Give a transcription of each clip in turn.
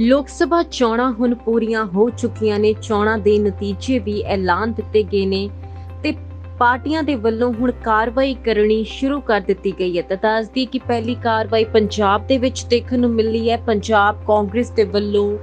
ਲੋਕ ਸਭਾ ਚੋਣਾਂ ਹੁਣ ਪੂਰੀਆਂ ਹੋ ਚੁੱਕੀਆਂ ਨੇ। ਚੋਣਾਂ ਦੇ ਨਤੀਜੇ ਵੀ ਐਲਾਨ ਦਿੱਤੇ ਗਏ ਨੇ ਤੇ ਪਾਰਟੀਆਂ ਦੇ ਵੱਲੋਂ ਹੁਣ ਕਾਰਵਾਈ ਕਰਨੀ ਸ਼ੁਰੂ ਕਰ ਦਿੱਤੀ ਗਈ ਹੈ। ਤਾਂ ਦੱਸਦੀ ਕਿ ਪਹਿਲੀ ਕਾਰਵਾਈ ਪੰਜਾਬ ਦੇ ਵਿੱਚ ਦੇਖਣ ਨੂੰ ਮਿਲੀ ਹੈ। ਪੰਜਾਬ ਕਾਂਗਰਸ ਦੇ ਵੱਲੋਂ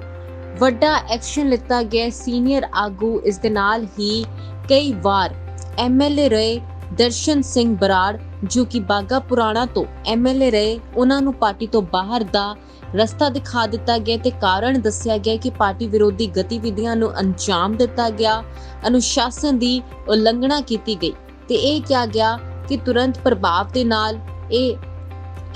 ਵੱਡਾ ਐਕਸ਼ਨ ਲਿੱਤਾ ਗਿਆ ਸੀਨੀਅਰ ਆਗੂ ਇਸ ਦੇ ਨਾਲ ਹੀ ਕਈ ਵਾਰ ਐਮਐਲਏ ਰਹੇ ਦਰਸ਼ਨ ਸਿੰਘ ਬਰਾੜ ਜੋ ਕਿ ਬਾਗਾ ਪੁਰਾਣਾ ਤੋਂ ਐਮਐਲਏ ਰਹੇ, ਉਹਨਾਂ ਨੂੰ ਪਾਰਟੀ ਤੋਂ ਬਾਹਰ ਦਾ ਰਸਤਾ ਦਿਖਾ ਦਿੱਤਾ ਗਿਆ ਤੇ ਕਾਰਨ ਦੱਸਿਆ ਗਿਆ ਕਿ ਪਾਰਟੀ ਵਿਰੋਧੀ ਗਤੀਵਿਧੀਆਂ ਨੂੰ ਅੰਜਾਮ ਦਿੱਤਾ ਗਿਆ, ਅਨੁਸ਼ਾਸਨ ਦੀ ਉਲੰਘਣਾ ਕੀਤੀ ਗਈ ਤੇ ਇਹ ਕਿਹਾ ਗਿਆ ਕਿ ਤੁਰੰਤ ਪ੍ਰਭਾਵ ਦੇ ਨਾਲ ਇਹ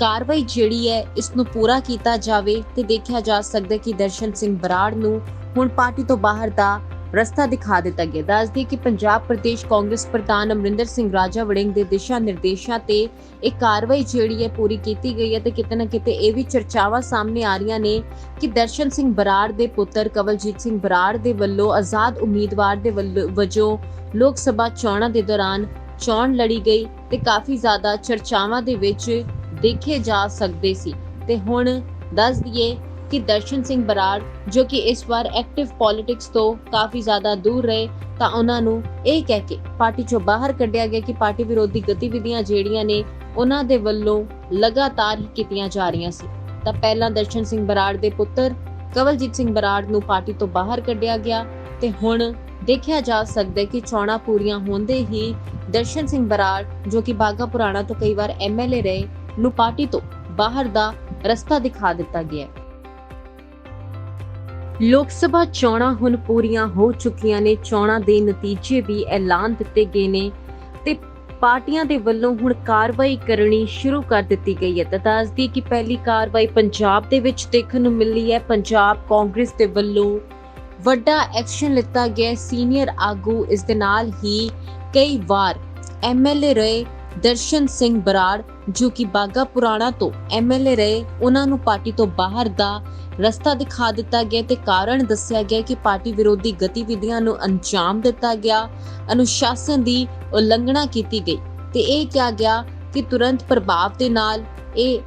ਕਾਰਵਾਈ ਜਿਹੜੀ ਹੈ ਇਸ ਨੂੰ ਪੂਰਾ ਕੀਤਾ ਜਾਵੇ ਤੇ ਦੇਖਿਆ ਜਾ ਸਕਦਾ ਕਿ ਦਰਸ਼ਨ ਸਿੰਘ ਬਰਾੜ ਨੂੰ ਹੁਣ ਪਾਰਟੀ ਤੋਂ ਬਾਹਰ ਦਾ ਰਸਤਾ ਦਿਖਾ ਦਿੱਤਾ ਗਿਆ। ਦੱਸਦੀ ਕਿ ਪੰਜਾਬ ਪ੍ਰਦੇਸ਼ ਕਾਂਗਰਸ ਪ੍ਰਧਾਨ ਅਮਰਿੰਦਰ ਸਿੰਘ ਰਾਜਾ ਵੜਿੰਗ ਦੇ ਦਿਸ਼ਾ ਨਿਰਦੇਸ਼ਾਂ ਤੇ ਇਹ ਕਾਰਵਾਈ ਜਿਹੜੀ ਹੈ ਪੂਰੀ ਕੀਤੀ ਗਈ ਹੈ ਤੇ ਕਿਤੇ ਨਾ ਕਿਤੇ ਇਹ ਵੀ ਚਰਚਾਵਾਂ ਸਾਹਮਣੇ ਆ ਰਹੀਆਂ ਨੇ ਕਿ ਦਰਸ਼ਨ ਸਿੰਘ ਬਰਾੜ ਦੇ ਪੁੱਤਰ ਕਵਲਜੀਤ ਸਿੰਘ ਬਰਾੜ ਦੇ ਵੱਲੋਂ, ਆਜ਼ਾਦ ਉਮੀਦਵਾਰ ਦੇ ਵੱਲੋਂ- ਵਜੋਂ ਲੋਕ ਸਭਾ ਚੋਣਾਂ ਦੇ ਦੌਰਾਨ ਚੋਣ ਲੜੀ ਗਈ ਤੇ ਕਾਫੀ ਜ਼ਿਆਦਾ ਚਰਚਾਵਾਂ ਦੇ ਵਿੱਚ ਦੇਖੇ ਜਾ ਸਕਦੇ ਸੀ। ਤੇ ਹੁਣ ਦੱਸ ਦਈਏ ਕਿ ਦਰਸ਼ਨ ਸਿੰਘ ਬਰਾੜ, ਜੋ ਕਿ ਇਸ ਵਾਰ ਐਕਟਿਵ ਪੋਲਿਟਿਕਸ ਤੋਂ ਕਾਫੀ ਜ਼ਿਆਦਾ ਦੂਰ ਰਹੇ, ਤਾਂ ਉਹਨਾਂ ਨੂੰ ਇਹ ਕਹਿ ਕੇ ਪਾਰਟੀ ਚੋਂ ਬਾਹਰ ਕੱਢਿਆ ਗਿਆ ਕਿ ਪਾਰਟੀ ਵਿਰੋਧੀ ਗਤੀਵਿਧੀਆਂ ਜਿਹੜੀਆਂ ਨੇ, ਉਹਨਾਂ ਦੇ ਵੱਲੋਂ ਲਗਾਤਾਰ ਹੀ ਕੀਤੀਆਂ ਜਾ ਰਹੀਆਂ ਸੀ। ਤਾਂ ਪਹਿਲਾਂ ਦਰਸ਼ਨ ਸਿੰਘ ਬਰਾੜ ਦੇ ਪੁੱਤਰ ਕਵਲਜੀਤ ਸਿੰਘ ਬਰਾੜ ਨੂੰ ਪਾਰਟੀ ਤੋਂ ਬਾਹਰ ਕੱਢਿਆ ਗਿਆ ਤੇ ਹੁਣ ਦੇਖਿਆ ਜਾ ਸਕਦਾ ਹੈ ਕਿ ਚੋਣਾਂ ਪੂਰੀਆਂ ਹੁੰਦੇ ਹੀ ਦਰਸ਼ਨ ਸਿੰਘ ਬਰਾੜ, ਜੋ ਕਿ ਬਾਗਾ ਪੁਰਾਣਾ ਤੋਂ ਕਈ ਵਾਰ ਐਮਐਲਏ ਰਹੇ, ਨੂੰ ਪਾਰਟੀ ਤੋਂ ਬਾਹਰ ਦਾ ਰਸਤਾ ਦਿਖਾ ਦਿੱਤਾ ਗਿਆ ਹੈ। ਲੋਕ ਸਭਾ ਚੋਣਾਂ ਹੁਣ ਪੂਰੀਆਂ ਹੋ ਚੁੱਕੀਆਂ ਨੇ। ਚੋਣਾਂ ਦੇ ਨਤੀਜੇ ਵੀ ਐਲਾਨ ਦਿੱਤੇ ਗਏ ਨੇ ਤੇ ਪਾਰਟੀਆਂ ਦੇ ਵੱਲੋਂ ਹੁਣ ਕਾਰਵਾਈ ਕਰਨੀ ਸ਼ੁਰੂ ਕਰ ਦਿੱਤੀ ਗਈ ਹੈ। ਤਾਂ ਦੱਸਦੀ ਕਿ ਪਹਿਲੀ ਕਾਰਵਾਈ ਪੰਜਾਬ ਦੇ ਵਿੱਚ ਦੇਖਣ ਨੂੰ ਮਿਲੀ ਹੈ। ਪੰਜਾਬ ਕਾਂਗਰਸ ਦੇ ਵੱਲੋਂ ਵੱਡਾ ਐਕਸ਼ਨ ਲਿੱਤਾ ਗਿਆ ਸੀਨੀਅਰ ਆਗੂ ਇਸ ਦੇ ਨਾਲ ਹੀ ਕਈ ਵਾਰ ਐਮਐਲਏ ਰਹੇ ਦਰਸ਼ਨ ਸਿੰਘ ਬਰਾੜ, ਜੋ ਕਿ ਬਾਗਾ ਪੁਰਾਣਾ ਤੋਂ ਐਮਐਲਏ ਰਹੇ, ਉਹਨਾਂ ਨੂੰ ਪਾਰਟੀ ਤੋਂ ਬਾਹਰ ਦਾ ਰਸਤਾ ਦਿਖਾ ਦਿੱਤਾ ਗਿਆ ਤੇ ਕਾਰਨ ਦੱਸਿਆ ਗਿਆ ਕਿ ਪਾਰਟੀ ਵਿਰੋਧੀ ਗਤੀਵਿਧੀਆਂ ਨੂੰ ਅੰਜਾਮ ਦਿੱਤਾ ਗਿਆ, ਅਨੁਸ਼ਾਸਨ ਦੀ ਉਲੰਘਣਾ ਕੀਤੀ ਗਈ ਤੇ ਇਹ ਕਿਹਾ ਗਿਆ ਕਿ ਤੁਰੰਤ ਪ੍ਰਭਾਵ ਦੇ ਨਾਲ ਇਹ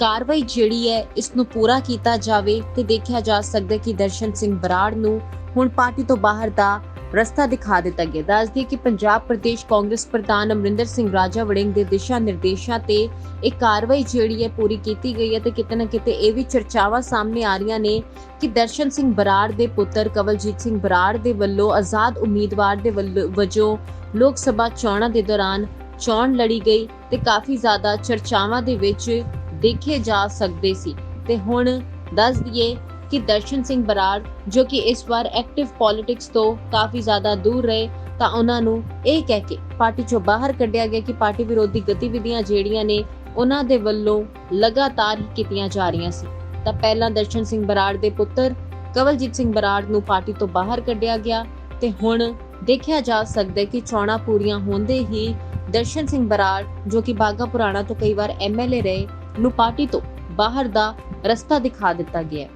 ਕਾਰਵਾਈ ਜਿਹੜੀ ਹੈ ਇਸ ਨੂੰ ਪੂਰਾ ਕੀਤਾ ਜਾਵੇ ਤੇ ਦੇਖਿਆ ਜਾ ਸਕਦਾ ਕਿ ਦਰਸ਼ਨ ਸਿੰਘ ਬਰਾੜ ਨੂੰ ਹੁਣ ਪਾਰਟੀ ਤੋਂ ਬਾਹਰ ਦਾ ਰਸਤਾ ਦਿਖਾ ਦਿੱਤਾ ਗਿਆ। ਦੱਸਦੀ ਕਿ ਪੰਜਾਬ ਪ੍ਰਦੇਸ਼ ਕਾਂਗਰਸ ਪ੍ਰਧਾਨ ਅਮਰਿੰਦਰ ਸਿੰਘ ਰਾਜਾ ਵੜਿੰਗ ਦੇ ਦਿਸ਼ਾ ਨਿਰਦੇਸ਼ਾਂ ਤੇ ਇਹ ਕਾਰਵਾਈ ਜਿਹੜੀ ਹੈ ਪੂਰੀ ਕੀਤੀ ਗਈ ਹੈ ਤੇ ਕਿਤੇ ਨਾ ਕਿਤੇ ਇਹ ਵੀ ਚਰਚਾਵਾਂ ਸਾਹਮਣੇ ਆ ਰਹੀਆਂ ਨੇ ਕਿ ਦਰਸ਼ਨ ਸਿੰਘ ਬਰਾੜ ਦੇ ਪੁੱਤਰ ਕਵਲਜੀਤ ਸਿੰਘ ਬਰਾੜ ਦੇ ਵੱਲੋਂ, ਆਜ਼ਾਦ ਉਮੀਦਵਾਰ ਦੇ ਵੱਲੋਂ- ਵਜੋਂ ਲੋਕ ਸਭਾ ਚੋਣਾਂ ਦੇ ਦੌਰਾਨ ਚੋਣ ਲੜੀ ਗਈ ਤੇ ਕਾਫੀ ਜ਼ਿਆਦਾ ਚਰਚਾਵਾਂ ਦੇ ਵਿੱਚ ਦੇਖੇ ਜਾ ਸਕਦੇ ਸੀ। ਤੇ ਹੁਣ ਦੱਸ ਦਈਏ ਕਿ ਦਰਸ਼ਨ ਸਿੰਘ ਬਰਾੜ, ਜੋ ਕਿ ਇਸ ਵਾਰ ਐਕਟਿਵ ਪੋਲਿਟਿਕਸ ਤੋਂ ਕਾਫੀ ਜ਼ਿਆਦਾ ਦੂਰ ਰਹੇ, ਤਾਂ ਉਹਨਾਂ ਨੂੰ ਇਹ ਕਹਿ ਕੇ ਪਾਰਟੀ ਚੋਂ ਬਾਹਰ ਕੱਢਿਆ ਗਿਆ ਕਿ ਪਾਰਟੀ ਵਿਰੋਧੀ ਗਤੀਵਿਧੀਆਂ ਜਿਹੜੀਆਂ ਨੇ, ਉਹਨਾਂ ਦੇ ਵੱਲੋਂ ਲਗਾਤਾਰ ਹੀ ਕੀਤੀਆਂ ਜਾ ਰਹੀਆਂ ਸੀ। ਤਾਂ ਪਹਿਲਾਂ ਦਰਸ਼ਨ ਸਿੰਘ ਬਰਾੜ ਦੇ ਪੁੱਤਰ ਕਵਲਜੀਤ ਸਿੰਘ ਬਰਾੜ ਨੂੰ ਪਾਰਟੀ ਤੋਂ ਬਾਹਰ ਕੱਢਿਆ ਗਿਆ ਤੇ ਹੁਣ ਦੇਖਿਆ ਜਾ ਸਕਦਾ ਹੈ ਕਿ ਚੋਣਾਂ ਪੂਰੀਆਂ ਹੁੰਦੇ ਹੀ ਦਰਸ਼ਨ ਸਿੰਘ ਬਰਾੜ, ਜੋ ਕਿ ਬਾਗਾ ਪੁਰਾਣਾ ਤੋਂ ਕਈ ਵਾਰ ਐਮਐਲਏ ਰਹੇ ਨੂੰ ਪਾਰਟੀ ਤੋਂ ਬਾਹਰ ਦਾ ਰਸਤਾ ਦਿਖਾ ਦਿੱਤਾ ਗਿਆ ਹੈ।